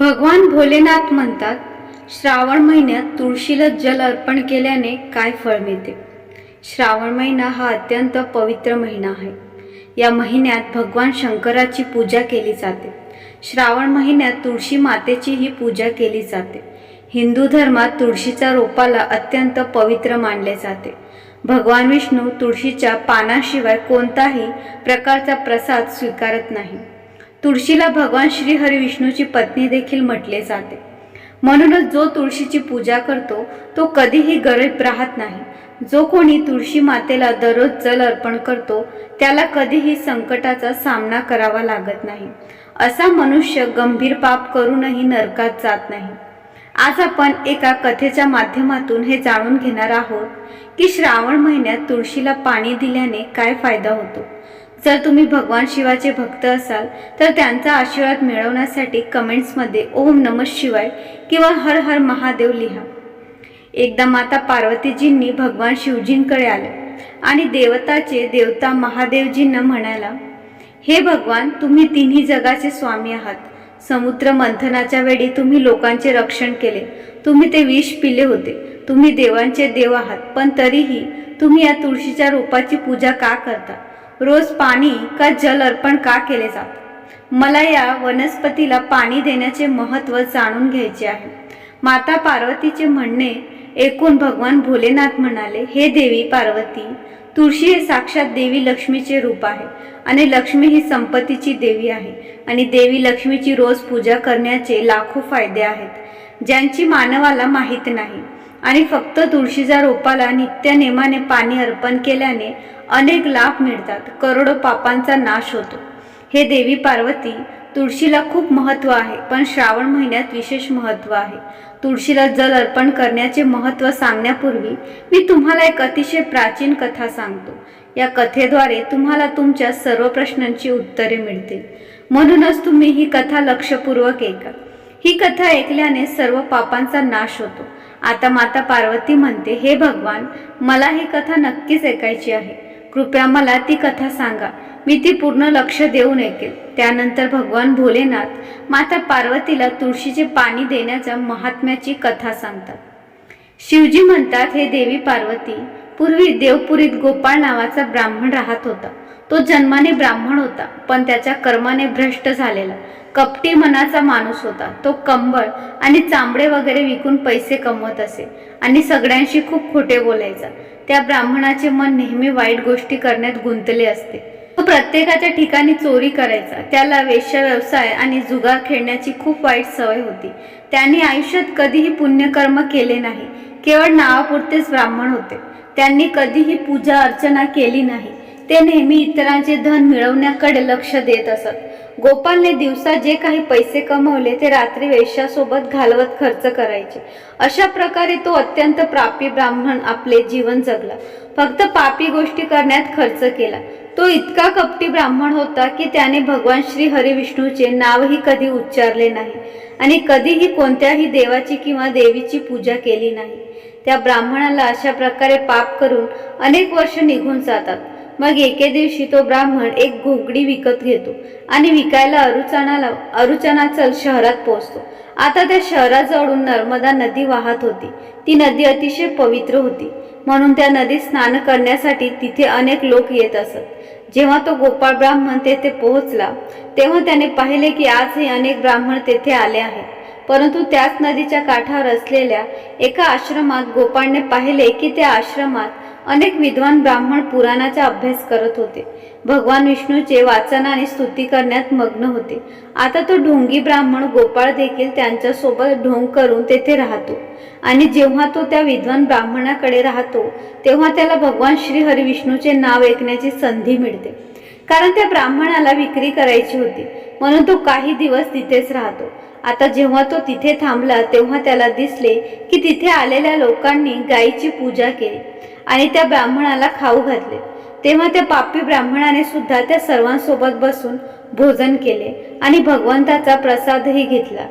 भगवान भोलेनाथ म्हणतात श्रावण महिन्यात तुळशीला जल अर्पण केल्याने काय फळ मिळते? श्रावण महिना हा अत्यंत पवित्र महिना आहे. या महिन्यात भगवान शंकराची पूजा केली जाते. श्रावण महिन्यात तुळशी मातेचीही पूजा केली जाते. हिंदू धर्मात तुळशीच्या रोपाला अत्यंत पवित्र मानले जाते. भगवान विष्णू तुळशीच्या पानाशिवाय कोणताही प्रकारचा प्रसाद स्वीकारत नाही. तुळशीला भगवान श्री हरी विष्णूची पत्नी देखील म्हटले जाते. म्हणूनच जो तुळशीची पूजा करतो तो कधीही गरीब राहत नाही. जो कोणी तुळशी मातेला दररोज जल अर्पण करतो त्याला कधीही संकटाचा सामना करावा लागत नाही. असा मनुष्य गंभीर पाप करूनही नरकात जात नाही. आज आपण एका कथेच्या माध्यमातून हे जाणून घेणार आहोत की श्रावण महिन्यात तुळशीला पाणी दिल्याने काय फायदा होतो? जर तुम्ही भगवान शिवाचे भक्त असाल तर त्यांचा आशीर्वाद मिळवण्यासाठी कमेंट्समध्ये ओम नम शिवाय किंवा हर हर महादेव लिहा. एकदा माता पार्वतीजींनी भगवान शिवजींकडे आले आणि देवताचे देवता महादेवजींना म्हणाला हे भगवान तुम्ही तिन्ही जगाचे स्वामी आहात. समुद्र मंथनाच्या वेळी तुम्ही लोकांचे रक्षण केले. तुम्ही ते विष पिले होते. तुम्ही देवांचे देव आहात पण तरीही तुम्ही या तुळशीच्या रोपाची पूजा का करता? रोज पाणी का जल अर्पण का केले जात? मला या वनस्पतीला पाणी देण्याचे महत्त्व जाणून घ्यायचे आहे. माता पार्वतीचे म्हणणे ऐकून भगवान भोलेनाथ म्हणाले हे देवी पार्वती तुळशी हे साक्षात देवी लक्ष्मीचे रूप आहे आणि लक्ष्मी ही संपत्तीची देवी आहे आणि देवी लक्ष्मीची रोज पूजा करण्याचे लाखो फायदे आहेत ज्यांची मानवाला माहीत नाही. आणि फक्त तुळशीच्या रोपाला नित्य नेमाने पाणी अर्पण केल्याने अनेक लाभ मिळतात. करोडो पापांचा नाश होतो. हे देवी पार्वती तुळशीला खूप महत्त्व आहे पण श्रावण महिन्यात विशेष महत्त्व आहे. तुळशीला जल अर्पण करण्याचे महत्त्व सांगण्यापूर्वी मी तुम्हाला एक अतिशय प्राचीन कथा सांगतो. या कथेद्वारे तुम्हाला तुमच्या सर्व प्रश्नांची उत्तरे मिळतील. म्हणूनच तुम्ही ही कथा लक्षपूर्वक ऐका. ही कथा ऐकल्याने सर्व पापांचा नाश होतो. आता माता पार्वती म्हणते हे भगवान मला ही कथा नक्कीच ऐकायची आहे. कृपया मला ती कथा सांगा. मी ती पूर्ण लक्ष देऊन ऐकेल त्यानंतर भगवान भोलेनाथ माता पार्वतीला तुळशीचे पाणी देण्याच्या महात्म्याची कथा सांगतात. शिवजी म्हणतात हे देवी पार्वती पूर्वी देवपुरीत गोपाळ नावाचा ब्राह्मण राहत होता. तो जन्माने ब्राह्मण होता पण त्याच्या कर्माने भ्रष्ट झालेला. कपटी मनाचा माणूस होता. तो कंबळ आणि चांबडे वगैरे विकून पैसे कमवत असे आणि सगळ्यांशी खूप खोटे बोलायचा. त्या ब्राह्मणाचे मन नेहमी वाईट गोष्टी करण्यात गुंतले असते. तो प्रत्येकाच्या ठिकाणी चोरी करायचा त्याला वेश्या व्यवसाय आणि जुगार खेळण्याची खूप वाईट सवय होती. त्यांनी आयुष्यात कधीही पुण्यकर्म केले नाही केवळ नावापुरतेच ब्राह्मण होते. त्यांनी कधीही पूजा अर्चना केली नाही. ते नेहमी इतरांचे धन मिळवण्याकडे लक्ष देत असत. गोपालने दिवसा जे काही पैसे कमवले ते रात्री वेश्यासोबत घालवत खर्च करायचे. अशा प्रकारे तो अत्यंत प्रापी ब्राह्मण आपले जीवन जगला. फक्त पापी गोष्टी करण्यात खर्च केला. तो इतका कपटी ब्राह्मण होता की त्याने भगवान श्री हरिविष्णूचे नावही कधी उच्चारले नाही आणि कधीही कोणत्याही देवाची किंवा देवीची पूजा केली नाही. त्या ब्राह्मणाला अशा प्रकारे पाप करून अनेक वर्ष निघून जातात. मग एके दिवशी तो ब्राह्मण एक घोगडी विकत घेतो आणि विकायला अरुचनाला अरुचनाचल शहरात पोहोचतो. आता त्या शहराजवळून नर्मदा नदी वाहत होती. ती नदी अतिशय पवित्र होती. म्हणून त्या नदीत स्नान करण्यासाठी तिथे अनेक लोक येत असत. जेव्हा तो गोपाळ ब्राह्मण तेथे पोहोचला तेव्हा त्याने पाहिले की आजही अनेक ब्राह्मण तेथे आले आहेत. परंतु त्याच नदीच्या काठावर असलेल्या एका आश्रमात गोपाळने पाहिले की त्या आश्रमात अनेक विद्वान ब्राह्मण पुराणाचा अभ्यास करत होते. भगवान विष्णूचे वाचन आणि स्तुती करण्यात मग्न होते. आता तो ढोंगी ब्राह्मण गोपाळ देखील त्यांच्यासोबत ढोंग करून तेथे राहतो. आणि जेव्हा तो त्या विद्वान ब्राह्मणाकडे राहतो तेव्हा त्याला भगवान श्री हरिविष्णूचे नाव ऐकण्याची संधी मिळते. कारण त्या ब्राह्मणाला विक्री करायची होती. म्हणून तो काही दिवस तिथेच राहतो. आता जेव्हा तो तिथे थांबला तेव्हा त्याला दिसले की तिथे आलेल्या लोकांनी गायीची पूजा केली. आणि त्या ब्राह्मणाला खाऊ घातले. तेव्हा त्या पापी ब्राह्मणाने सुद्धा त्या सर्वांसोबत बसून भोजन केले आणि भगवंताचा प्रसादही घेतला.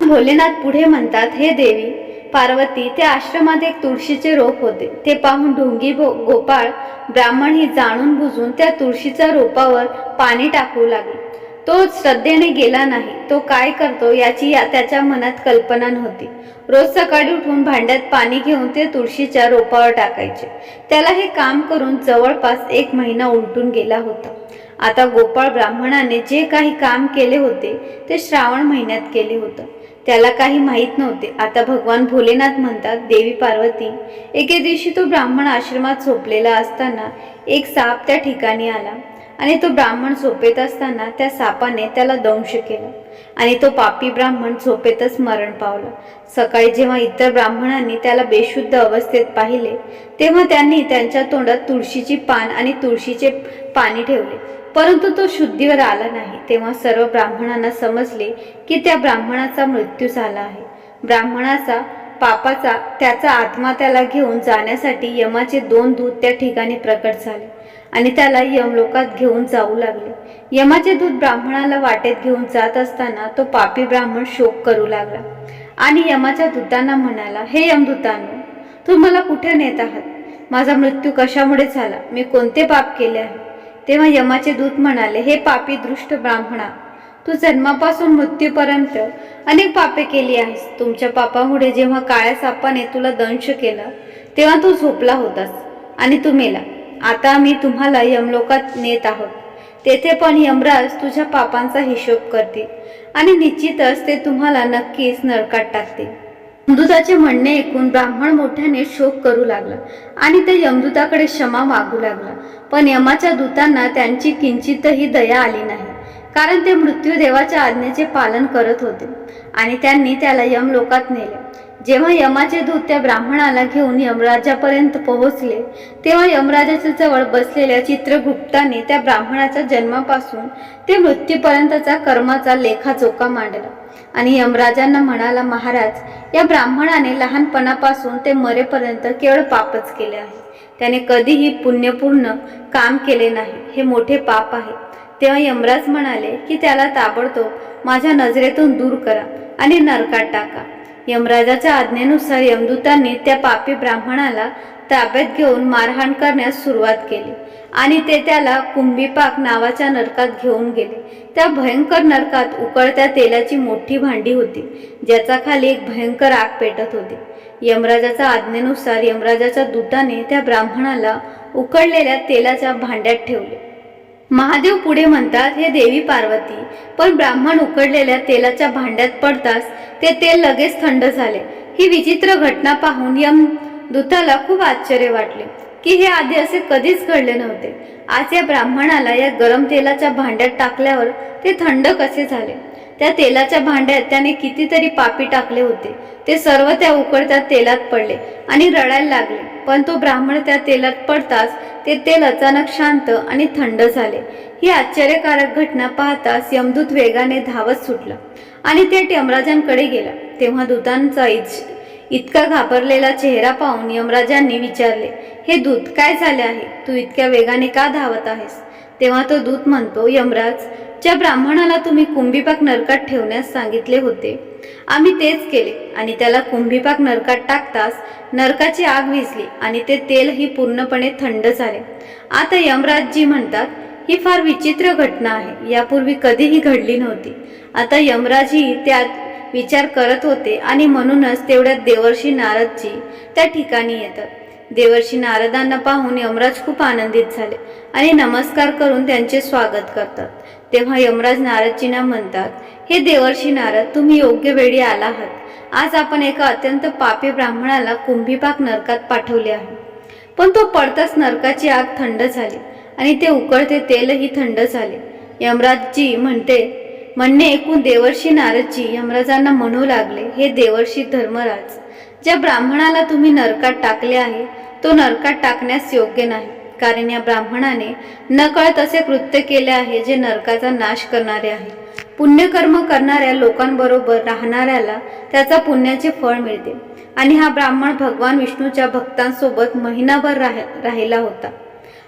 भोलेनाथ पुढे म्हणतात हे देवी पार्वती त्या आश्रमात एक तुळशीचे रोप होते. ते पाहून ढोंगी भो- गोपाळ ब्राह्मण ही जाणून बुजून त्या तुळशीच्या रोपावर पाणी टाकू लागले. तो श्रद्धेने गेला नाही. तो काय करतो याची या त्याच्या मनात कल्पना नव्हती. रोज सकाळी उठून भांड्यात पाणी घेऊन ते तुळशीच्या रोपावर टाकायचे. त्याला हे काम करून जवळपास एक महिना उलटून गेला होता. आता गोपाळ ब्राह्मणाने जे काही काम केले होते ते श्रावण महिन्यात केले होतं. त्याला काही माहीत नव्हते. आता भगवान भोलेनाथ म्हणतात देवी पार्वती एके दिवशी तो ब्राह्मण आश्रमात झोपलेला असताना एक साप त्या ठिकाणी आला. आणि तो ब्राह्मण झोपेत असताना त्या सापाने त्याला दंश केला. आणि तो पापी ब्राह्मण झोपेतच मरण पावला. सकाळी जेव्हा इतर ब्राह्मणांनी त्याला बेशुद्ध अवस्थेत पाहिले तेव्हा त्यांनी त्यांच्या तोंडात तुळशीची पान आणि तुळशीचे पाणी ठेवले. परंतु तो शुद्धीवर आला नाही. तेव्हा सर्व ब्राह्मणांना समजले की त्या ब्राह्मणाचा मृत्यू झाला आहे. ब्राह्मणाचा पापाचा त्याचा आत्मा त्याला घेऊन जाण्यासाठी यमाचे दोन दूत त्या ठिकाणी प्रकट झाले. आणि त्याला यमलोकात घेऊन जाऊ लागले. यमाचे दूत ब्राह्मणाला वाटेत घेऊन जात असताना तो पापी ब्राह्मण शोक करू लागला. आणि यमाच्या दूतांना म्हणाला हे यमदूतांनो तू मला कुठे नेत आहात? माझा मृत्यू कशामुळे झाला? मी कोणते पाप केले आहे? तेव्हा यमाचे दूत म्हणाले हे पापी दृष्ट ब्राह्मणा तू जन्मापासून मृत्यूपर्यंत अनेक पापे केली आहेस. तुमच्या पापामुळे जेव्हा काळ्या सापाने तुला दंश केला तेव्हा तू झोपला होतास आणि तू मेला. आता मी तुम्हाला यमलोकात नेत आहोत. तेथे पण यमराज तुझ्या पापांचा हिशोब करतील आणि निश्चितच ते तुम्हाला नक्कीच नरकात टाकतील. यमदूताचे म्हणणे ऐकून ब्राह्मण मोठ्याने शोक करू लागला आणि ते यमदूताकडे क्षमा मागू लागला. पण यमाच्या दूतांना त्यांची किंचितही दया आली नाही कारण ते मृत्यूदेवाच्या आज्ञेचे पालन करत होते आणि त्यांनी त्याला यमलोकात नेले. जेव्हा यमाचे दूत त्या ब्राह्मणाला घेऊन यमराजापर्यंत पोहोचले तेव्हा यमराजाच्या जवळ बसलेल्या चित्रगुप्ताने त्या ब्राह्मणाच्या जन्मापासून ते मृत्यूपर्यंतचा कर्माचा लेखाजोखा मांडला. आणि यमराजांना म्हणाला महाराज या ब्राह्मणाने लहानपणापासून ते मरेपर्यंत केवळ पापच केले आहे. त्याने कधीही पुण्यपूर्ण काम केले नाही. हे मोठे पाप आहे. तेव्हा यमराज म्हणाले की त्याला ताबडतोब माझ्या नजरेतून दूर करा आणि नरकात टाका. यमराजाच्या आज्ञेनुसार यमदूतांनी त्या पापी ब्राह्मणाला ताब्यात घेऊन मारहाण करण्यास सुरुवात केली आणि ते त्याला कुंभीपाक नावाच्या नरकात घेऊन गेले. त्या भयंकर नरकात उकळत्या तेलाची मोठी भांडी होती ज्याचा खाली एक भयंकर आग पेटत होती. यमराजाच्या आज्ञेनुसार यमराजाच्या दूताने त्या ब्राह्मणाला उकळलेल्या तेलाच्या भांड्यात ठेवले. महादेव पुढे म्हणतात हे देवी पार्वती पण ब्राह्मण उकडलेल्या तेलाच्या भांड्यात पडताच ते तेल लगेच थंड झाले. ही विचित्र घटना पाहून यम दूताला खूप आश्चर्य वाटले की हे आधी असे कधीच घडले नव्हते. आज या ब्राह्मणाला या गरम तेलाच्या भांड्यात टाकल्यावर ते थंड कसे झाले? त्या तेलाच्या भांड्यात त्याने कितीतरी पापी टाकले होते. ते सर्व त्या उकळत्या तेलात पडले आणि रडायला लागले. पण तो ब्राह्मण त्या तेलात पडताच ते तेल अचानक शांत आणि थंड झाले. ही आश्चर्यकारक घटना पाहताच यमदूत वेगाने धावत सुटला आणि ते यमराजांकडे गेला. तेव्हा दूतांचा इज इतका घाबरलेला चेहरा पाहून यमराजांनी विचारले हे दूत काय झाले आहे? तू इतक्या वेगाने का धावत आहेस? तेव्हा तो दूत म्हणतो यमराज ज्या ब्राह्मणाला तुम्ही कुंभीपाक नरकात ठेवण्यास सांगितले होते आम्ही तेच केले आणि त्याला कुंभीपाक नरकात टाकताच नरकाची आग विजली आणि ते तेलही पूर्णपणे थंड झाले. आता यमराजजी म्हणतात ही फार विचित्र घटना आहे यापूर्वी कधीही घडली नव्हती. आता यमराजही त्यात विचार करत होते आणि म्हणूनच तेवढ्यात देवर्षी नारदजी त्या ठिकाणी येतात. देवर्षी नारदांना पाहून यमराज खूप आनंदित झाले आणि नमस्कार करून त्यांचे स्वागत करतात. तेव्हा यमराज नारदजींना म्हणतात हे देवर्षी नारद तुम्ही योग्य वेळी आला आहात. आज आपण एका अत्यंत पापी ब्राह्मणाला कुंभीपाक नरकात पाठवले आहे. पण तो पडताच नरकाची आग थंड झाली आणि ते उकळते तेलही थंड झाले. यमराजजी म्हणते म्हणणे ऐकून देवर्षी नारदजी यमराजांना म्हणू लागले हे देवर्षी धर्मराज ज्या ब्राह्मणाला तुम्ही नरकात टाकले आहे तो नरकात टाकण्यास योग्य नाही. कारण या ब्राह्मणाने नकळत असे कृत्य केले आहे जे नरकाचा नाश करणारे आहे. पुण्यकर्म करणाऱ्या लोकांबरोबर राहणाऱ्याला त्याचा पुण्याचे फळ मिळते. आणि हा ब्राह्मण भगवान विष्णूच्या भक्तांसोबत महिनाभर राह राहिला होता.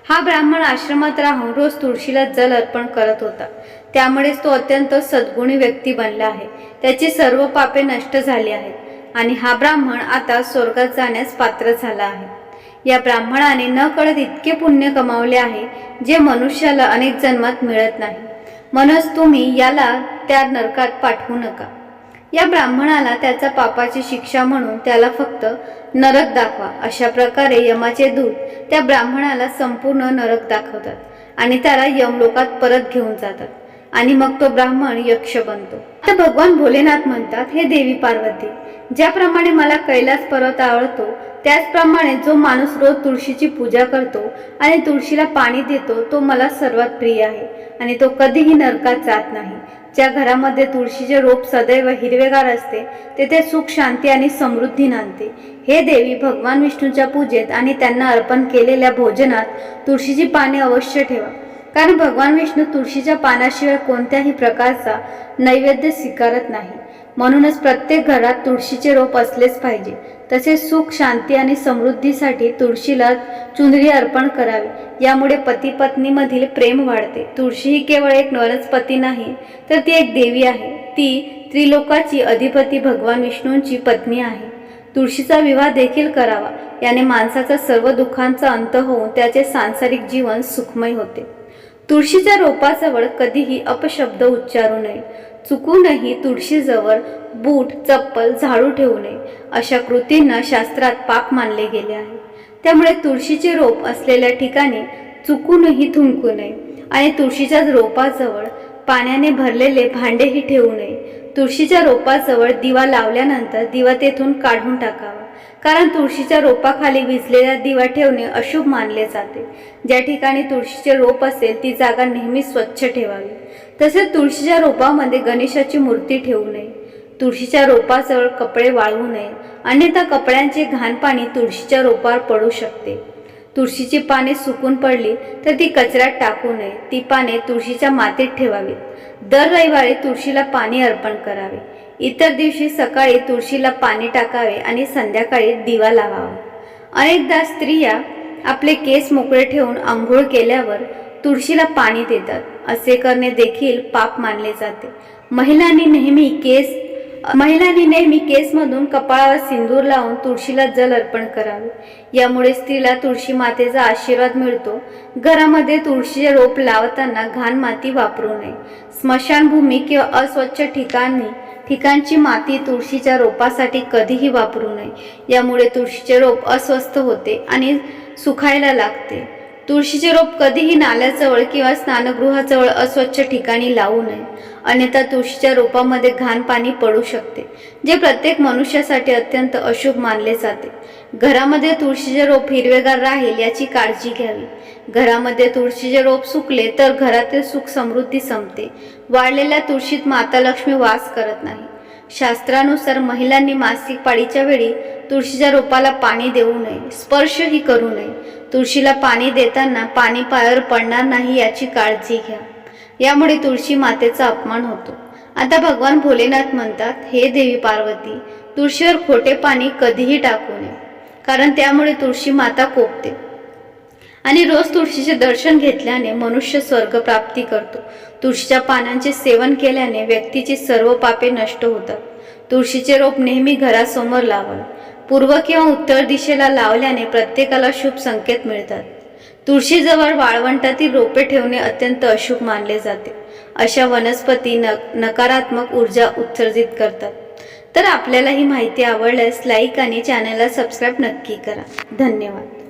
हा ब्राह्मण आश्रमात राहून रोज तुळशीला जल अर्पण करत होता. त्यामुळेच तो अत्यंत सद्गुणी व्यक्ती बनला आहे. त्याची सर्व पापे नष्ट झाली आहेत. आणि हा ब्राह्मण आता स्वर्गात जाण्यास पात्र झाला आहे. या ब्राह्मणाने न कळत इतके पुण्य कमावले आहे जे मनुष्याला अनेक जन्मात मिळत नाही. म्हणूनच तुम्ही याला त्या नरकात पाठवू नका. या ब्राह्मणाला त्याचा पापाची शिक्षा म्हणून त्याला फक्त नरक दाखवा. अशा प्रकारे यमाचे दूत त्या ब्राह्मणाला संपूर्ण नरक दाखवतात आणि त्याला यमलोकात परत घेऊन जातात. आणि मग तो ब्राह्मण यक्ष बनतो. तर भगवान भोलेनाथ म्हणतात हे देवी पार्वती ज्याप्रमाणे मला कैलास पर्वत आवडतो त्याचप्रमाणे जो माणूस रोज तुळशीची पूजा करतो आणि तुळशीला पाणी देतो तो मला सर्वात प्रिय आहे. आणि तो कधीही नरकात जात नाही. ज्या घरामध्ये तुळशीचे रोप सदैव हिरवेगार असते तेथे सुख शांती आणि समृद्धी नांदते. हे देवी भगवान विष्णूच्या पूजेत आणि त्यांना अर्पण केलेल्या भोजनात तुळशीची पाने अवश्य ठेवा. कारण भगवान विष्णू तुळशीच्या पानाशिवाय कोणत्याही प्रकारचा नैवेद्य स्वीकारत नाही. म्हणूनच प्रत्येक घरात तुळशीचे रोप असलेच पाहिजे. तसेच सुख शांती आणि समृद्धीसाठी तुळशीला चुंदरी अर्पण करावी. यामुळे पती पत्नीमधील प्रेम वाढते. तुळशी ही केवळ एक वनस्पती नाही तर ती एक देवी आहे. ती त्रिलोकाची अधिपती भगवान विष्णूंची पत्नी आहे. तुळशीचा विवाह देखील करावा. याने माणसाचा सर्व दुःखांचा अंत होऊन त्याचे सांसारिक जीवन सुखमय होते. तुळशीच्या रोपाजवळ कधीही अपशब्द उच्चारू नये. चुकूनही तुळशीजवळ बूट चप्पल झाडू ठेवू नये अशा कृतींना शास्त्रात पाप मानले गेले आहे. त्यामुळे तुळशीचे रोप असलेल्या ठिकाणी चुकूनही थुंकू नये आणि तुळशीच्या रोपाजवळ पाण्याने भरलेले भांडेही ठेवू नये. तुळशीच्या रोपाजवळ दिवा लावल्यानंतर दिवा तेथून काढून टाकावा. कारण तुळशीच्या रोपाखाली विजलेला दिवा ठेवणे अशुभ मानले जाते. ज्या ठिकाणी तुळशीचे रोप असेल ती जागा नेहमी स्वच्छ ठेवावी. तसेच तुळशीच्या रोपामध्ये गणेशाची मूर्ती ठेवू नये. तुळशीच्या रोपाजवळ कपडे वाळवू नये. अन्यथा कपड्यांचे घाण पाणी तुळशीच्या रोपावर पडू शकते. तुळशीची पाने सुकून पडली तर ती कचऱ्यात टाकू नये. ती पाने तुळशीच्या मातीत ठेवावीत. दर रविवारी तुळशीला पाणी अर्पण करावे. इतर दिवशी सकाळी तुळशीला पाणी टाकावे आणि संध्याकाळी दिवा लावावा. अनेकदा स्त्रिया आपले केस मोकळे ठेवून आंघोळ केल्यावर तुळशीला पाणी देतात. असे करणे देखील पाप मानले जाते. महिलांनी नेहमी केस महिलांनी नेहमी केसमधून कपाळावर सिंदूर लावून तुळशीला जल अर्पण करावे. यामुळे स्त्रीला तुळशी मातेचा आशीर्वाद मिळतो. घरामध्ये तुळशीचे रोप लावताना घाण माती वापरू नये. स्मशानभूमी किंवा अस्वच्छ ठिकाणी ठिकाणची माती तुळशीच्या रोपासाठी कधीही वापरू नये. यामुळे तुळशीचे रोप अस्वस्थ होते आणि सुखायला लागते. तुळशीचे रोप कधीही नाल्याजवळ किंवा स्नानगृहाजवळ अस्वच्छ ठिकाणी लावू नये. अन्यथा तुळशीच्या रोपामध्ये घाण पाणी पडू शकते जे प्रत्येक मनुष्यासाठी अत्यंत अशुभ मानले जाते. घरामध्ये तुळशीचे रोप हिरवेगार राहील याची काळजी घ्यावी. घरामध्ये तुळशीचे रोप सुकले तर घरातील सुख समृद्धी संपते. वाढलेल्या तुळशीत माता लक्ष्मी वास करत नाही. शास्त्रानुसार महिलांनी मासिक पाळीच्या वेळी तुळशीच्या रोपाला पाणी देऊ नये स्पर्शही करू नये. तुळशीला पाणी देताना पाणी पायावर पडणार नाही याची काळजी घ्या. यामुळे तुळशी मातेचा अपमान होतो. आता भगवान भोलेनाथ म्हणतात हे देवी पार्वती तुळशीवर खोटे पाणी कधीही टाकू नये कारण त्यामुळे तुळशी माता कोपते. आणि रोज तुळशीचे दर्शन घेतल्याने मनुष्य स्वर्ग प्राप्ती करतो. तुळशीच्या पानांचे सेवन केल्याने व्यक्तीची सर्व पापे नष्ट होतात. तुळशीचे रोप नेहमी घरासमोर लावावे. पूर्व किंवा उत्तर दिशेला लावल्याने प्रत्येकाला शुभ संकेत मिळतात. तुळशीजवळ वाळवंटातील रोपे ठेवणे अत्यंत अशुभ मानले जाते. अशा वनस्पती न नकारात्मक ऊर्जा उत्सर्जित करतात. तर आपल्याला ही माहिती आवडल्यास लाईक आणि चॅनलला सबस्क्राईब नक्की करा. धन्यवाद.